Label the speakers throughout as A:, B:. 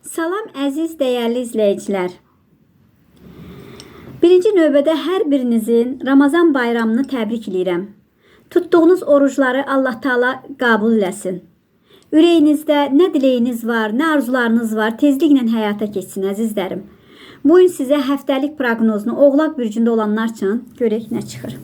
A: Salam əziz dəyərli izləyicilər. Birinci növbədə hər birinizin Ramazan bayramını təbrik edirəm. Tutduğunuz orucları Allah Taala qəbul eləsin. Ürəyinizdə nə diləyiniz var, nə arzularınız var, tezliklə həyata keçsin əzizlərim. Bu gün sizə həftəlik proqnozunu Oğlaq bürcündə olanlar üçün görək nə çıxır.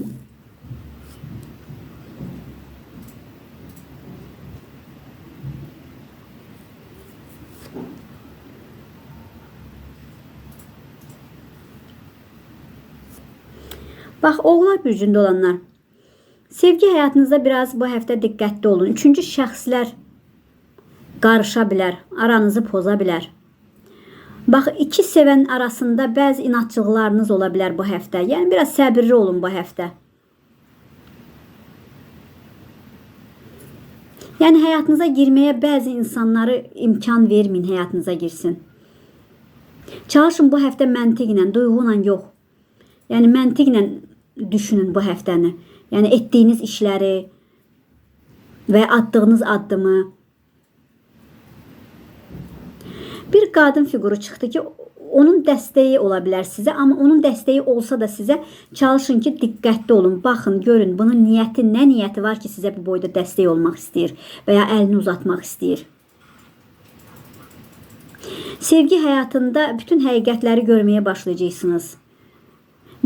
A: Bax, Oğlaq bürcündə olanlar. Sevgi həyatınızda biraz bu həftə diqqətli olun. Üçüncü şəxslər qarışa bilər, aranızı poza bilər. Bax, iki sevən arasında bəzi inadçılıqlarınız ola bilər bu həftə. Yəni biraz səbirli olun bu həftə. Yəni həyatınıza girməyə bəzi insanları imkan verməyin həyatınıza girsin. Çalışın bu həftə məntiqlə, duyğu ilə yox. Yəni məntiqlə düşünün bu həftəni. Yəni etdiyiniz işləri və atdığınız addımı. Bir qadın fiquru çıxdı ki, onun dəstəyi ola bilər sizə, amma onun dəstəyi olsa da sizə çalışın ki, diqqətli olun. Baxın, görün bunun niyyəti, nə niyyəti var ki, sizə bu boyda dəstək olmaq istəyir və ya əlini uzatmaq istəyir. Sevgi həyatında bütün həqiqətləri görməyə başlayacaqsınız.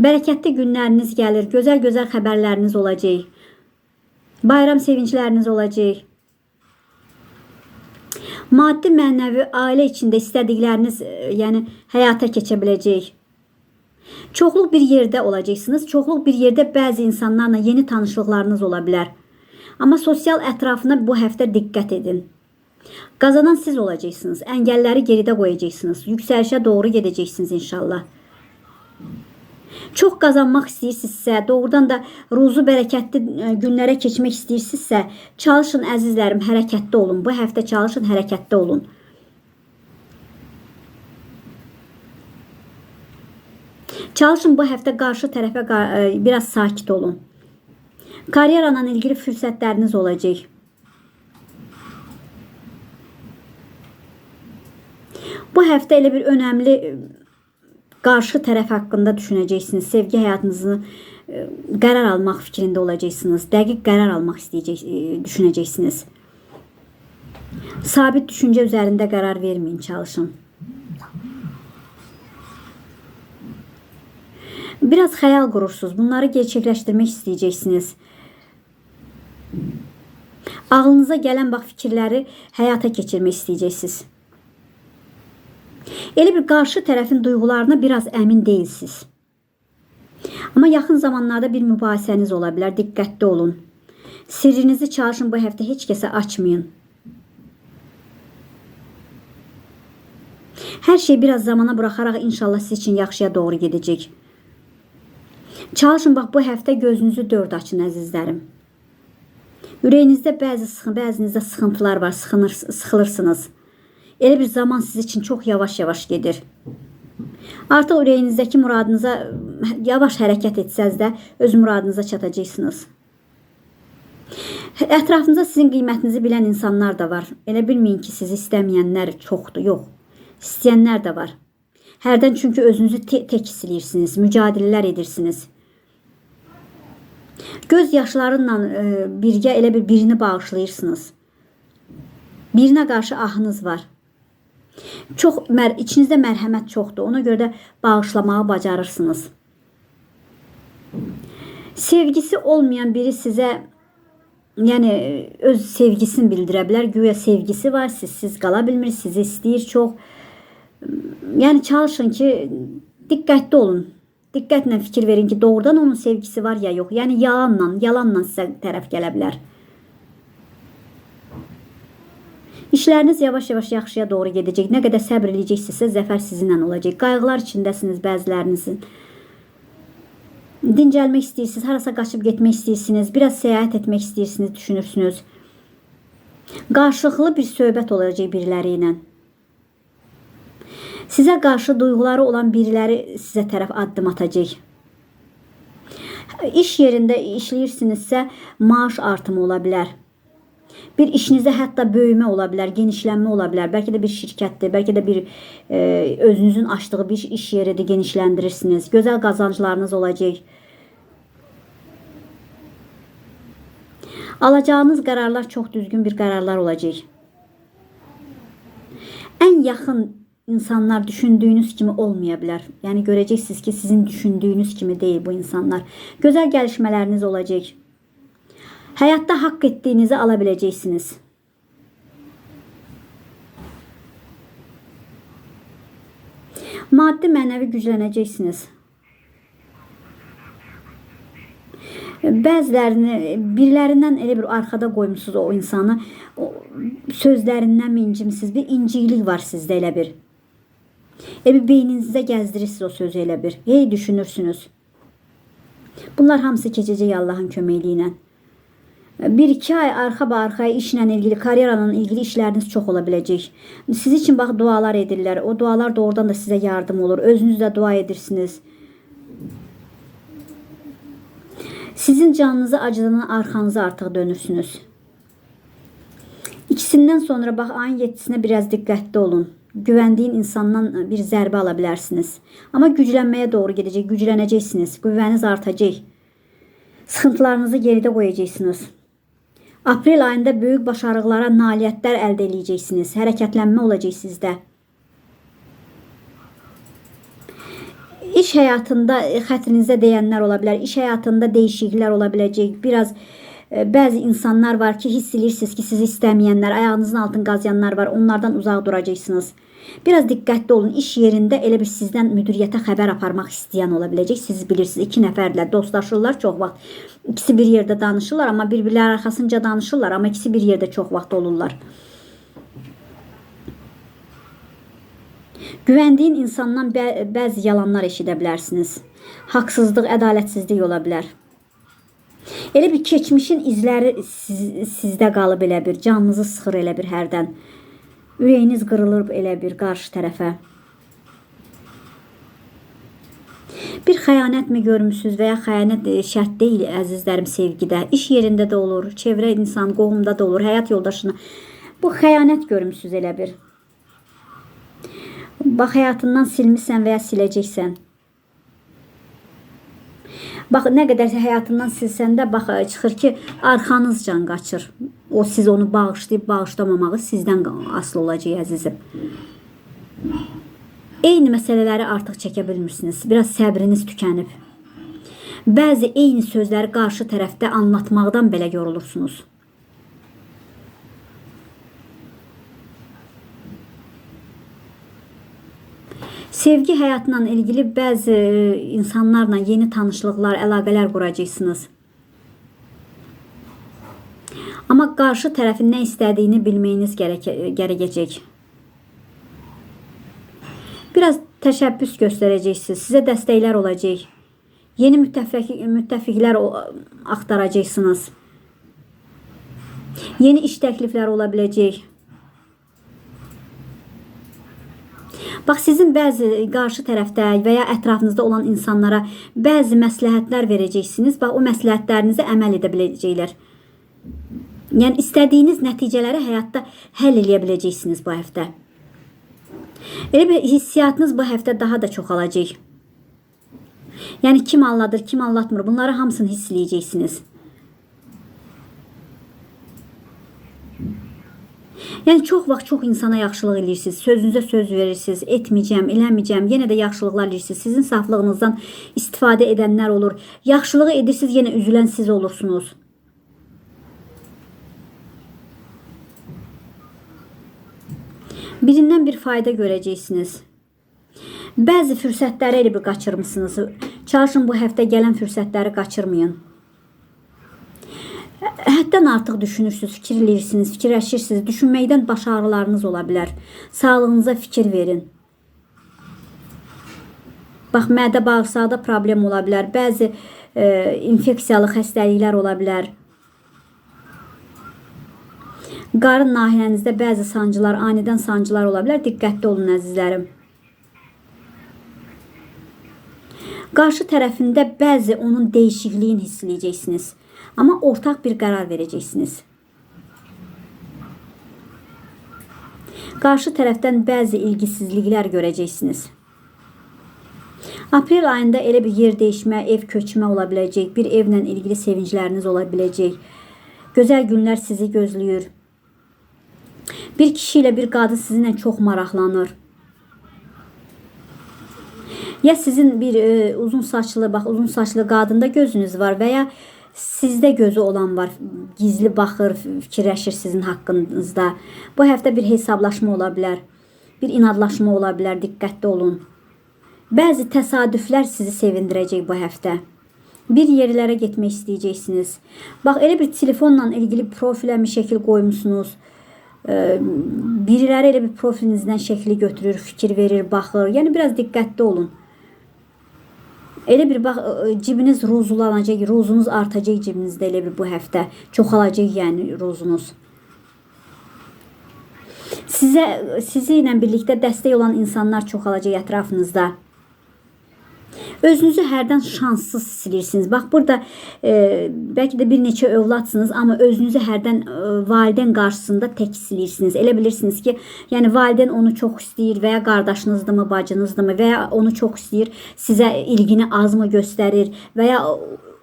A: Bərəkətli günləriniz gəlir, gözəl-gözəl xəbərləriniz olacaq. Bayram sevincləriniz olacaq. Maddi, mənəvi, ailə içində istədikləriniz, e, yəni həyata keçə biləcək. Çoxluq bir yerdə olacaqsınız. Çoxluq bir yerdə bəzi insanlarla yeni tanışlıqlarınız ola bilər. Amma sosial ətrafına bu həftə diqqət edin. Qazanan siz olacaqsınız. Əngəlləri geridə qoyacaqsınız. Yüksəlişə doğru gedəcəksiniz inşallah. Çox qazanmaq istəyirsinizsə, doğrudan da ruzu bərəkətli e, günlərə keçmək istəyirsinizsə, çalışın əzizlərim, hərəkətli olun. Bu həftə çalışın, hərəkətli olun. Çalışın bu həftə qarşı tərəfə e, biraz sakit olun. Karyeranla ilgili fürsətləriniz olacaq. Bu həftə elə bir önəmli e, qarşı tərəf haqqında düşünəcəksiniz. Sevgi həyatınızı e, qərar almaq fikrində olacaqsınız. Dəqiq qərar almaq istəyəcək, e. Sabit düşüncə üzərində qərar verməyin, çalışın. Biraz xəyal qurursunuz. Bunları gerçəkləşdirmək istəyəcəksiniz. Ağlınıza gələn bax fikirləri həyata keçirmək istəyəcəksiniz. Elə bir qarşı tərəfin duyğularına biraz əmin deyilsiniz. Amma yaxın zamanlarda bir mübahisəniz ola bilər. Diqqətli olun. Sirrinizi çalışın bu həftə heç kəsə açmayın. Hər şey biraz zamana buraxaraq inşallah siz üçün yaxşıya doğru gedəcək. Çalışın bax bu həftə gözünüzü dörd açın əzizlərim. Ürəyinizdə bəzi sıxın, bəzinizdə sıxıntılar var, sıxınır, sıxılırsınız. Elə bir zaman siz üçün çox yavaş-yavaş gedir. Artıq ürəyinizdəki muradınıza yavaş hərəkət etsəz də öz muradınıza çatacaqsınız. Ətrafınızda sizin qiymətinizi bilən insanlar da var. Elə bilməyin ki, sizi istəməyənlər çoxdur. Yox. İstəyənlər də var. Hərdən çünki özünüzü te tək hiss edirsiniz, mücadilələr edirsiniz. Göz yaşlarınla e, birgə elə bir birini bağışlayırsınız. Birinə qarşı ahınız var. Çox mər içinizdə mərhəmət çoxdur. Ona görə də bağışlamağı bacarırsınız. Sevgisi olmayan biri sizə yəni öz sevgisini bildirə bilər. Güya sevgisi var, siz siz qala bilmir, sizi istəyir çox. Yəni çalışın ki, diqqətli olun. Diqqətlə fikir verin ki, doğrudan onun sevgisi var ya yox. Yəni yalanla, yalanla sizə tərəf gələ bilər. İşləriniz yavaş-yavaş yaxşıya doğru gedəcək. Nə qədər səbr edəcəksinizsə, zəfər sizinlə olacaq. Qayğılar içindəsiniz bəzilərinizin. Dincəlmək istəyirsiniz, harasa qaçıb getmək istəyirsiniz, biraz səyahət etmək istəyirsiniz, düşünürsünüz. Qarşılıqlı bir söhbət olacaq biriləri ilə. Sizə qarşı duyğuları olan biriləri sizə tərəf addım atacaq. İş yerində işləyirsinizsə, maaş artımı ola bilər. Bir işinizdə hətta böyümə ola bilər, genişlənmə ola bilər. Bəlkə də bir şirkətdir, bəlkə də bir e, özünüzün açdığı bir iş yeridir, genişləndirirsiniz. Gözəl qazanclarınız olacaq. Alacağınız qərarlar çox düzgün bir qərarlar olacaq. Ən yaxın insanlar düşündüyünüz kimi olmaya bilər. Yəni görəcəksiniz ki, sizin düşündüyünüz kimi deyil bu insanlar. Gözəl gəlişmələriniz olacaq. Həyatda haqq etdiyinizi ala biləcəksiniz. Maddi mənəvi güclənəcəksiniz. Bəzilərini, birilərindən elə bir arxada qoymusunuz o insanı. O sözlərindən mi incimisiz? Bir inciklik var sizdə elə bir. Elə bir beyninizdə gəzdirirsiniz o sözü elə bir. Hey düşünürsünüz. Bunlar hamısı keçəcək Allahın köməkliyi ilə. Bir iki ay arxa arxaya işlə ilgili, karyeranla ilgili işləriniz çox ola biləcək. Siz üçün bax dualar edirlər. O dualar doğrudan da sizə yardım olur. Özünüz də dua edirsiniz. Sizin canınızı acıdan arxanıza artıq dönürsünüz. İkisindən sonra bax ayın 7-sinə biraz diqqətli olun. Güvəndiyin insandan bir zərbə ala bilərsiniz. Amma güclənməyə doğru gedəcək, güclənəcəksiniz. Qüvvəniz artacaq. Sıxıntılarınızı geridə qoyacaqsınız. Aprel ayında böyük başarılara, nailiyyətlər əldə edəcəksiniz. Hərəkətlənmə olacaq sizdə. İş həyatında e, xətrinizə deyənlər ola bilər. İş həyatında dəyişikliklər ola biləcək. Biraz e, bəzi insanlar var ki, hiss edirsiniz ki, sizi istəməyənlər, ayağınızın altını qazıyanlar var. Onlardan uzaq duracaqsınız. Biraz diqqətli olun. İş yerində elə bir sizdən müdiriyyətə xəbər aparmaq istəyən ola biləcək. Siz bilirsiniz, iki nəfərlə dostlaşırlar çox vaxt. İkisi bir yerdə danışırlar, amma bir-birləri arxasınca danışırlar, amma ikisi bir yerdə çox vaxt olurlar. Güvəndiyin insandan bə bəzi yalanlar eşidə bilərsiniz. Haqsızlıq, ədalətsizlik ola bilər. Elə bir keçmişin izləri siz, sizdə qalıb elə bir, canınızı sıxır elə bir hərdən. Ürəyiniz qırılır elə bir qarşı tərəfə. Bir xəyanətmi görmüsüz və ya xəyanət e, şərt deyil əzizlərim sevgidə. İş yerində də olur, çevrə insan, qohumda da olur, həyat yoldaşına. Bu xəyanət görmüsüz elə bir. Bax həyatından silmisən və ya siləcəksən. Bax nə qədər həyatından silsən də bax çıxır ki, arxanızcan qaçır. O siz onu bağışlayıb bağışlamamağı sizdən asılı olacaq əzizim. Eyni məsələləri artıq çəkə bilmirsiniz. Biraz səbriniz tükənib. Bəzi eyni sözləri qarşı tərəfdə anlatmaqdan belə yorulursunuz. Sevgi həyatla ilgili bəzi insanlarla yeni tanışlıqlar, əlaqələr quracaqsınız. Amma qarşı tərəfin nə istədiyini bilməyiniz gərəkəcək. Biraz təşəbbüs göstərəcəksiniz. Sizə dəstəklər olacaq. Yeni müttəfiq müttəfiqlər. Yeni iş təklifləri ola biləcək. Bax sizin bəzi qarşı tərəfdə və ya ətrafınızda olan insanlara bəzi məsləhətlər verəcəksiniz. Bax o məsləhətlərinizi əməl edə biləcəklər. Yəni istədiyiniz nəticələri həyatda həll edə biləcəksiniz bu həftə. Elə bir hissiyatınız bu həftə daha da çoxalacaq. Yəni kim anladır, kim anlatmır bunları hamısını hiss eləyəcəksiniz. Yəni çox vaxt çox insana yaxşılıq edirsiniz. Sözünüzə söz verirsiniz. Etməyəcəm, eləməyəcəm. Yenə də yaxşılıqlar edirsiniz. Sizin saflığınızdan istifadə edənlər olur. Yaxşılığı edirsiniz, yenə üzülən siz olursunuz. Birindən bir fayda görəcəksiniz. Bəzi fürsətləri elə bir qaçırmısınız. Çalışın bu həftə gələn fürsətləri qaçırmayın. Həddən artıq düşünürsünüz, fikirləyirsiniz, fikirləşirsiniz. Düşünməkdən baş ağrılarınız ola bilər. Sağlığınıza fikir verin. Bax, mədə bağırsaqda problem ola bilər. Bəzi e, infeksiyalı xəstəliklər ola bilər. Qarın nahiyənizdə bəzi sancılar, anidən sancılar ola bilər. Diqqətli olun əzizlərim. Qarşı tərəfində bəzi onun dəyişikliyini hiss edəcəksiniz. Amma ortaq bir qərar verəcəksiniz. Qarşı tərəfdən bəzi ilgisizliklər görəcəksiniz. Aprel ayında elə bir yer değişmə, ev köçmə ola biləcək, bir evlə ilgili sevincləriniz ola biləcək. Gözəl günlər sizi gözləyir. Bir kişi ilə bir qadın sizinlə çox maraqlanır. Ya sizin bir e, uzun saçlı, bax uzun saçlı qadında gözünüz var və ya sizdə gözü olan var. Gizli baxır, fikirləşir sizin haqqınızda. Bu həftə bir hesablaşma ola bilər. Bir inadlaşma ola bilər. Diqqətli olun. Bəzi təsadüflər sizi sevindirəcək bu həftə. Bir yerlərə getmək istəyəcəksiniz. Bax elə bir telefonla ilgili profilə mi şəkil qoymusunuz? Ee, biriləri elə bir profilinizdən şəkli götürür, fikir verir, baxır. Yəni biraz diqqətli olun. Elə bir bax ə, cibiniz ruzulanacaq, ruzunuz artacaq cibinizdə elə bir bu həftə. Çoxalacaq yəni ruzunuz. Sizə sizi ilə birlikdə dəstək olan insanlar çoxalacaq ətrafınızda. Özünüzü hərdən şanssız hiss edirsiniz. Bax burada e, bəlkə də bir neçə övladsınız, amma özünüzü hərdən e, valideyn qarşısında tək hiss edirsiniz. Elə bilirsiniz ki, yəni valideyn onu çox istəyir və ya qardaşınızdırmı, bacınızdırmı və ya onu çox istəyir, sizə ilgini azmı göstərir və ya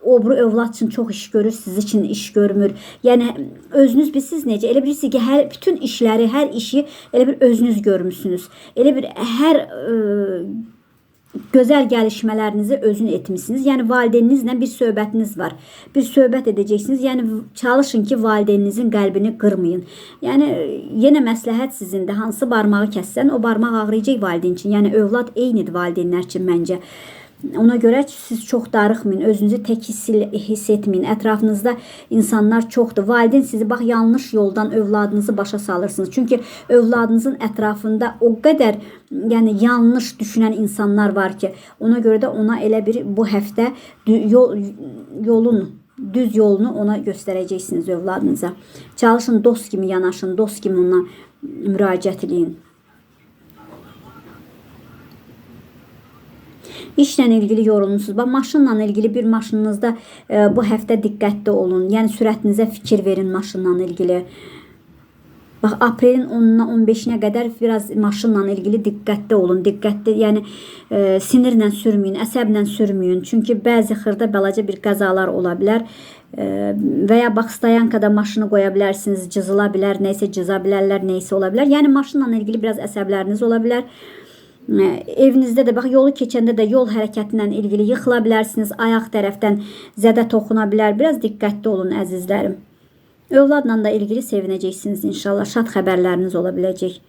A: obru övlad üçün çox iş görür, siz üçün iş görmür. Yəni özünüz bilirsiniz necə? Elə bilirsiniz ki, hər bütün işləri, hər işi elə bir özünüz görmüsünüz. Elə bir hər e, gözəl gəlişmələrinizi özün etmisiniz. Yəni valideyninizlə bir söhbətiniz var. Bir söhbət edəcəksiniz. Yəni çalışın ki, valideyninizin qəlbini qırmayın. Yəni yenə məsləhət sizindir. Hansı barmağı kəssən, o barmaq ağrıyacaq valideyn üçün. Yəni övlad eynidir valideynlər üçün məncə. Ona görə siz çox darıxmayın, özünüzü tək hiss, etməyin. Ətrafınızda insanlar çoxdur. Valideyn sizi bax yanlış yoldan övladınızı başa salırsınız. Çünki övladınızın ətrafında o qədər yəni yanlış düşünən insanlar var ki, ona görə də ona elə bir bu həftə yol yolun düz yolunu ona göstərəcəksiniz övladınıza. Çalışın dost kimi yanaşın, dost kimi ona müraciət eləyin. İşlə ilgili yorulmusunuz. Bax maşınla ilgili bir maşınınızda e, bu həftə diqqətli olun. Yəni sürətinizə fikir verin maşınla ilgili. Bax aprelin 10-dan 15-nə qədər biraz maşınla ilgili diqqətli olun. Diqqətli, yəni e, sinirlə sürməyin, əsəblə sürməyin. Çünki bəzi xırda balaca bir qəzalar ola bilər. E, və ya bax stayankada maşını qoya bilərsiniz, cızıla bilər, nəysə cıza bilərlər, nəysə ola bilər. Yəni maşınla ilgili biraz əsəbləriniz ola bilər. Evinizdə də bax yolu keçəndə də yol hərəkəti ilə ilgili yıxıla bilərsiniz. Ayaq tərəfdən zədə toxuna bilər. Biraz diqqətli olun əzizlərim. Övladla da ilgili sevinəcəksiniz inşallah. Şad xəbərləriniz ola biləcək.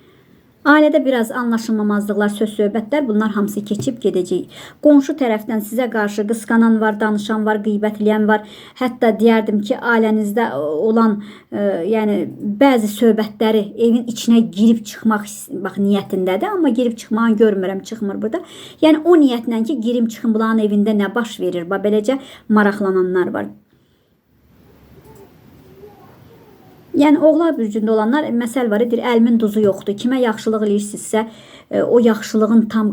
A: Ailədə biraz anlaşılmamazlıqlar, söz söhbətlər bunlar hamısı keçib gedəcək. Qonşu tərəfdən sizə qarşı qısqanan var, danışan var, qeybətləyən var. Hətta deyərdim ki, ailənizdə olan e, yəni bəzi söhbətləri evin içinə girib çıxmaq bax niyyətindədir, amma girib çıxmağını görmürəm, çıxmır burada. Yəni o niyyətlə ki, girim çıxım bunların evində nə baş verir? Bax beləcə maraqlananlar var. Yəni oğlaq bürcündə olanlar məsəl var edir, əlimin duzu yoxdur. Kimə yaxşılıq eləyirsinizsə, e, o yaxşılığın tam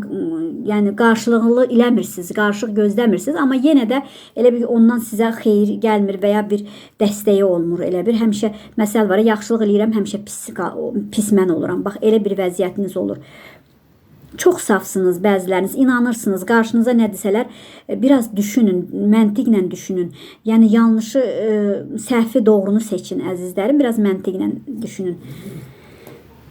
A: yəni qarşılığını eləmirsiniz, qarşılıq gözləmirsiniz, amma yenə də elə bir ondan sizə xeyir gəlmir və ya bir dəstəyi olmur elə bir. Həmişə məsəl var, yaxşılıq eləyirəm, həmişə pis pis mən oluram. Bax elə bir vəziyyətiniz olur. Çox safsınız bəziləriniz, inanırsınız. Qarşınıza nə desələr, e, biraz düşünün, məntiqlə düşünün. Yəni yanlışı, e, səhvi doğrunu seçin əzizlərim. Biraz məntiqlə düşünün.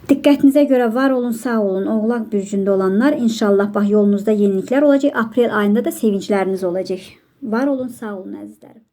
A: Diqqətinizə görə var olun, sağ olun. Oğlaq bürcündə olanlar inşallah bax yolunuzda yeniliklər olacaq. Aprel ayında da sevincləriniz olacaq. Var olun, sağ olun əzizlərim.